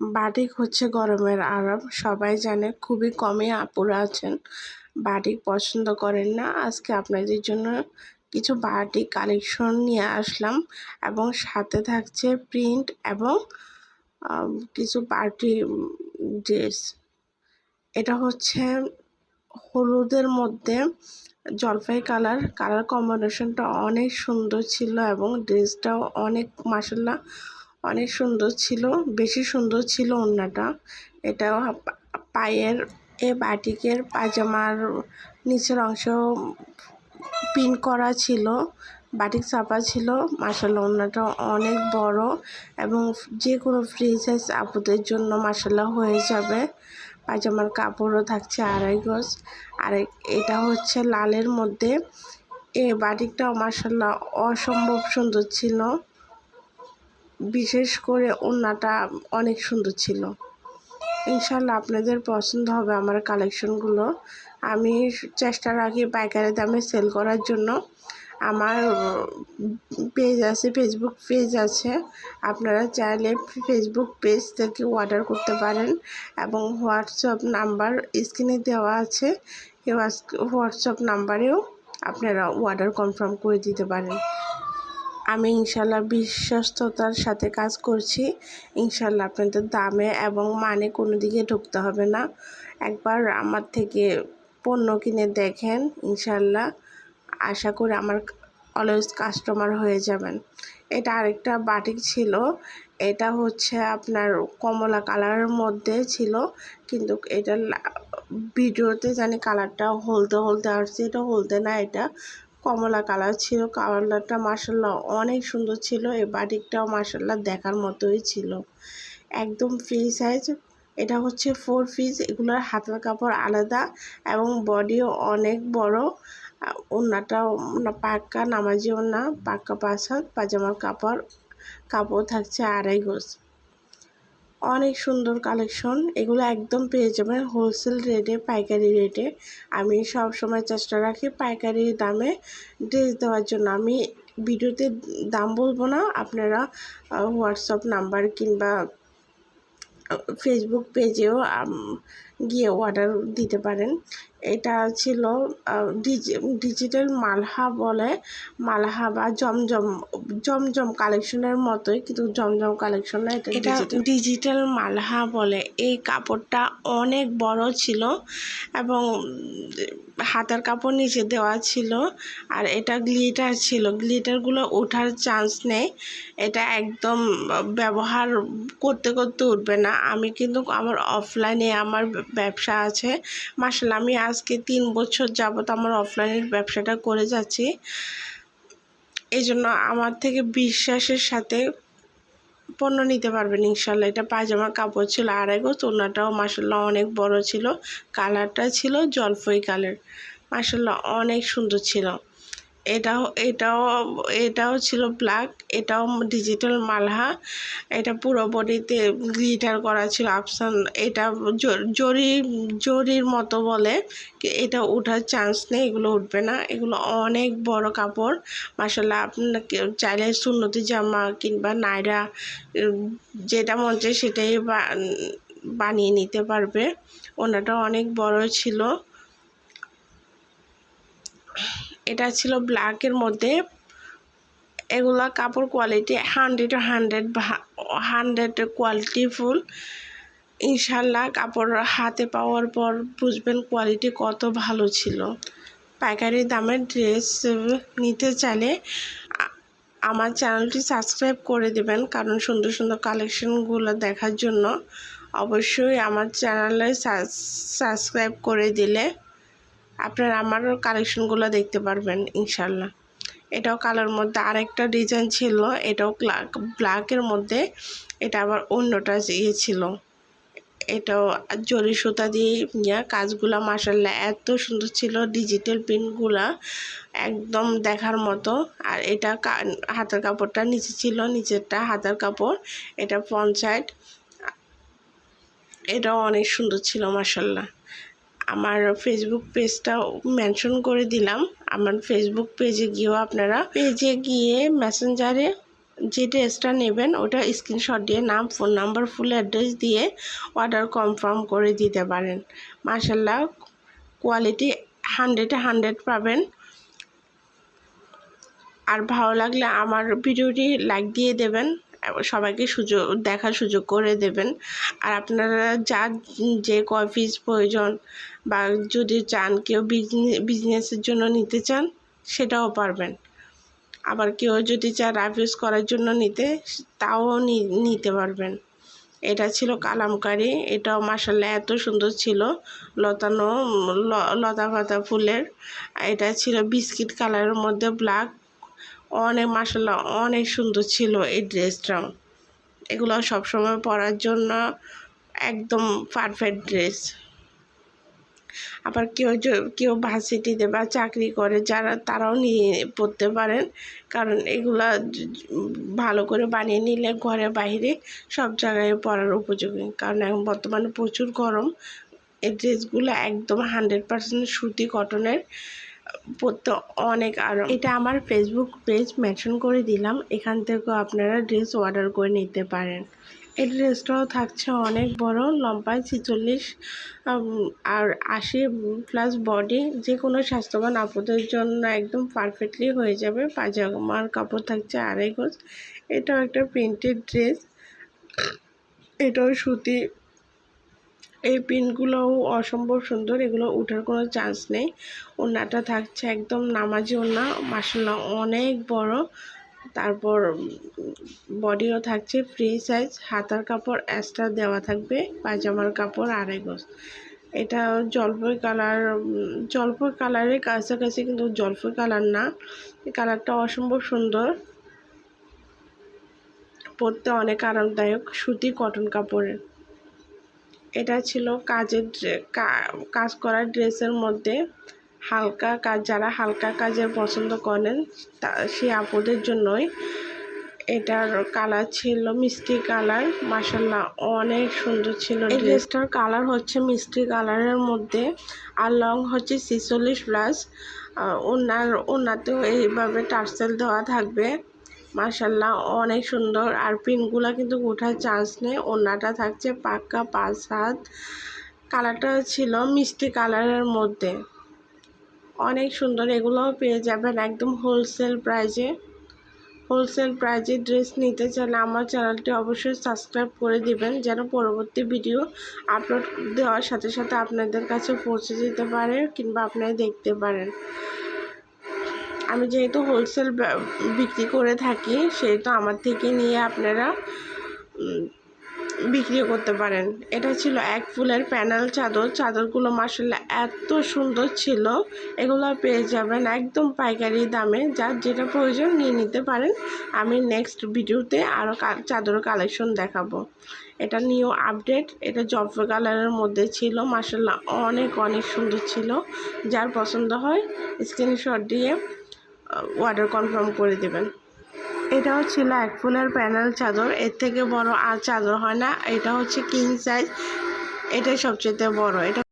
Batik হচ্ছে গরমের আরাম। সবাই জানে খুবই কমই আপুরা আছেন। বাটিক পছন্দ করেন না। আজকে আপনাদের জন্য কিছু বাটিক কালেকশন নিয়ে আসলাম এবং সাথে থাকছে প্রিন্ট এবং কিছু পার্টি ড্রেস এটা হচ্ছে হলুদের মধ্যে জলপাই কালার কালার কম্বিনেশনটা অনেক সুন্দর ছিল এবং ড্রেসটাও অনেক মাসাল্লাহ অনেক সুন্দর ছিল, বেশি সুন্দর ছিল ওড়নাটা এটা পায়ের, এ বাটিকের পাজামার নিচের অংশ পিন করা ছিল, বাটিক চাপা ছিল। মাসাল্লাহ ওড়নাটা অনেক বড় এবং যে কোনো ফ্রি সাইজ আপুদের জন্য মাসাল্লাহ হয়ে যাবে। পাজামার কাপড়ও থাকছে আড়াই গজ। আর এটা হচ্ছে লালের মধ্যে। এ বাটিকটাও মাসাল্লাহ অসম্ভব সুন্দর ছিল। বিশেষ করে ওড়নাটা অনেক সুন্দর ছিল। ইনশাল্লাহ আপনাদের পছন্দ হবে আমার কালেকশনগুলো আমি চেষ্টা রাখি পাইকারি দামে সেল করার জন্য আমার পেজ আছে ফেসবুক পেজ আছে। আপনারা চাইলে ফেসবুক পেজ থেকে অর্ডার করতে পারেন এবং হোয়াটসঅ্যাপ নাম্বার স্ক্রিনে দেওয়া আছে। হোয়াটসঅ্যাপ নাম্বারেও আপনারা অর্ডার কনফার্ম করে দিতে পারেন। আমি ইনশাল্লাহ বিশ্বস্ততার সাথে কাজ করছি। ইনশাল্লাহ আপনাদের দামে এবং মানে কোনো দিকে ঢুকতে হবে না। একবার আমার থেকে পণ্য কিনে দেখেন, ইনশাল্লাহ। আশা করি আমার অলওয়েজ কাস্টমার হয়ে যাবেন। এটা আরেকটা বাটিক ছিল। এটা হচ্ছে আপনার কমলা কালারের মধ্যে ছিল। কিন্তু এটা ভিডিওতে জানি কালারটা হলদে হলদে আসছে, এটা হলদে না এটা। কমলা কালার ছিল, কালারটা মাসাল্লাহ অনেক সুন্দর ছিল, এই বাটিকটাও মাসাল্লাহ দেখার মতোই ছিল। একদম ফ্রি সাইজ এটা হচ্ছে ফোর পিস এগুলোর হাতের কাপড় আলাদা এবং বডিও অনেক বড়। ওনাটাও পাক্কা নামাজি ওনা পাক্কা হাত পাজামার কাপড় কাপড় থাকছে আড়াই গোজ। অনেক সুন্দর কালেকশন। এগুলো একদম পেয়ে যাবেন হোলসেল রেটে পাইকারি রেটে আমি সব সময় চেষ্টা রাখি পাইকারি দামে ড্রেস দেওয়ার জন্য। আমি ভিডিওতে দাম বলব না, আপনারা হোয়াটসঅ্যাপ নাম্বার কিংবা ফেসবুক পেজেও গিয়ে অর্ডার দিতে পারেন। এটা ছিল ডিজিটাল মালহা বলে। মালহা বা জমজম জমজম কালেকশনের মতোই কিন্তু জমজম কালেকশন না এটা ডিজিটাল মালহা বলে। এই কাপড়টা অনেক বড় ছিল এবং হাতার কাপড় নিচে দেওয়া ছিল আর এটা গ্লিটার ছিল। গ্লিটারগুলো ওঠার চান্স নেই। এটা একদম ব্যবহার করতে করতে উঠবে না। আমি কিন্তু আমার অফলাইনে আমার ব্যবসা আছে। মাসাল আমি আজকে তিন বছর যাবত আমার অফলাইনের ব্যবসাটা করে যাচ্ছি। এই জন্য আমার থেকে বিশ্বাসের সাথে পণ্য নিতে পারবেন, ইনশাল্লাহ। এটা পায়জামা কাপড় ছিল আড়াই গো ওনাটাও মাসাল্লাহ অনেক বড় ছিল। কালারটা ছিল জলফই কালার মাসাল্লাহ অনেক সুন্দর ছিল। এটাও এটাও এটাও ছিল ব্ল্যাক এটাও ডিজিটাল মালহা। এটা পুরো বডিতে গ্লিটার করা ছিল আপসান এটা জরি, জরির মতো বলে এটা ওঠার চান্স নেই, এগুলো উঠবে না। এগুলো অনেক বড় কাপড় মাসাল্লাহ আপনাকে চাইলে সুন্নতি জামা কিংবা নাইরা যেটা মন চায় সেটাই বানিয়ে নিতে পারবে। ওনাটা অনেক বড় ছিল। এটা ছিল ব্ল্যাকের মধ্যে। এগুলা কাপড় quality hundred hundred hundred quality full. ইনশাল্লাহ কাপড় হাতে পাওয়ার পর বুঝবেন কোয়ালিটি কত ভালো ছিল। পাইকারি দামের ড্রেস নিতে চাইলে আমার চ্যানেলটি সাবস্ক্রাইব করে দেবেন, কারণ সুন্দর সুন্দর কালেকশনগুলো দেখার জন্য। অবশ্যই আমার চ্যানেলে সাবস্ক্রাইব করে দিলে আপনারা আমার কালেকশনগুলো দেখতে পারবেন ইনশাল্লাহ এটাও কালোর মধ্যে আরেকটা ডিজাইন ছিল, এটাও ক্লাক ব্ল্যাকের মধ্যে। এটা আবার অন্যটা ইয়ে ছিল। এটাও জরি সুতা দিয়ে ইয়া কাজগুলা মাসাল্লাহ এত সুন্দর ছিল ডিজিটাল প্রিন্টগুলা একদম দেখার মতো। আর এটা হাতের কাপড়টা নিচে ছিল, নিচেরটা হাতের কাপড়, এটা পঞ্চায়েত। এটাও অনেক সুন্দর ছিল মাসাল্লাহ আমার ফেসবুক পেজটাও মেনশন করে দিলাম। আমার ফেসবুক পেজে গিয়েও আপনারা পেজে গিয়ে মেসেঞ্জারে যে ড্রেসটা নেবেন, ওটা স্ক্রিনশট দিয়ে নাম ফোন নাম্বার ফুল অ্যাড্রেস দিয়ে অর্ডার কনফার্ম করে দিতে পারেন। মার্শাল্লাহ কোয়ালিটি হান্ড্রেডে হান্ড্রেড পাবেন। আর ভালো লাগলে আমার ভিডিওটি লাইক দিয়ে দেবেন। সবাইকে সুযোগ, দেখার সুযোগ করে দেবেন। আর আপনারা যে কয় পিস প্রয়োজন বা যদি চান কেউ বিজনেসের জন্য নিতে চান, সেটাও পারবেন। আবার কেউ যদি চান রাফ ইউজ করার জন্য নিতে, তাও নিতে পারবেন। এটা ছিল কালামকারি, এটাও মাসাল্লাহ এত সুন্দর ছিল। লতানো লতা পাতা ফুলের, এটা ছিল বিস্কিট কালারের মধ্যে ব্ল্যাক অনেক মাসাল্লাহ অনেক সুন্দর ছিল এই ড্রেসটাও এগুলো সবসময় পরার জন্য একদম পারফেক্ট ড্রেস আবার কেউ কেউ ভার্সিটিতে বা চাকরি করে, যারা, তারাও নিয়ে পড়তে পারেন। কারণ এগুলা ভালো করে বানিয়ে নিলে ঘরে বাইরে সব জায়গায় পরার উপযোগী। কারণ এখন বর্তমানে প্রচুর গরম। এই ড্রেসগুলো একদম হান্ড্রেড পার্সেন্ট সুতি কটনের পরতে অনেক আরাম। এটা আমার ফেসবুক পেজ মেনশন করে দিলাম। এখান থেকেও আপনারা ড্রেস অর্ডার করে নিতে পারেন। এই ড্রেসটাও থাকছে অনেক বড়, লম্বায় ছিচল্লিশ আর আশি প্লাস বডি যে কোনো স্বাস্থ্যবান আপদের জন্য একদম পারফেক্টলি হয়ে যাবে। পাজামার কাপড় থাকছে আড়াই গোজ। এটাও একটা প্রিন্টেড ড্রেস এটাও সুতি এই পিনগুলোও অসম্ভব সুন্দর, এগুলো উঠার কোনো চান্স নেই। ওনাটা থাকছে একদম নামাজি ওনা মাসাল্লাহ অনেক বড়। তারপর বডিও থাকছে ফ্রি সাইজ, হাতার কাপড় এক্সট্রা দেওয়া থাকবে, পায়জামার কাপড় আড়াই গোজ। এটা জলপাই কালার জলপাই কালারের কাছাকাছি কিন্তু জলপাই কালার না, এই কালারটা অসম্ভব সুন্দর। পরতে অনেক আরামদায়ক, সুতি কটন কাপড়ের। এটা ছিল কাজের কাজ করার ড্রেসের মধ্যে হালকা কাজ যারা হালকা কাজের পছন্দ করেন তা সে আপুদের জন্যই এটার কালার ছিল মিষ্টি কালার মাসাল্লাহ অনেক সুন্দর ছিল ড্রেসটার কালার হচ্ছে মিষ্টি কালারের মধ্যে আর লং হচ্ছে ছিচল্লিশ প্লাস ওনার ওনাতেও এইভাবে টার্সেল দেওয়া থাকবে। মাসাল্লাহ অনেক সুন্দর। আর পিনগুলা কিন্তু ওঠার চান্স নেই। ওনাটা থাকছে পাক্কা পাঁচ হাত। কালারটা ছিল মিষ্টি কালারের মধ্যে। অনেক সুন্দর, এগুলোও পেয়ে যাবেন একদম হোলসেল প্রাইজে হোলসেল প্রাইজে ড্রেস নিতে চাইলে আমার চ্যানেলটি অবশ্যই সাবস্ক্রাইব করে দিবেন, যেন পরবর্তী ভিডিও আপলোড দেওয়ার সাথে সাথে আপনাদের কাছে পৌঁছে যেতে পারে কিংবা আপনারা দেখতে পারেন। আমি যেহেতু হোলসেল বিক্রি করে থাকি, সেহেতু আমার থেকে নিয়ে আপনারা বিক্রি করতে পারেন। এটা ছিল এক ফুলের প্যানেল চাদর। চাদরগুলো মাসাল্লা এত সুন্দর ছিল। এগুলো পেয়ে যাবেন একদম পাইকারি দামে। যার যেটা প্রয়োজন নিয়ে নিতে পারেন। আমি নেক্সট ভিডিওতে আরও চাদর কালেকশন দেখাবো। এটা নিউ আপডেট এটা জফর কালারের মধ্যে ছিল। মাসাল্লাহ অনেক অনেক সুন্দর ছিল। যার পছন্দ হয় স্ক্রিনশট দিয়ে অর্ডার কনফার্ম করে দেবেন। এটাও ছিল এক ফুলের প্যানেল চাদর। এর থেকে বড় আর চাদর হয় না। এটা হচ্ছে কিং সাইজ এটাই সবচেয়ে বড়। এটা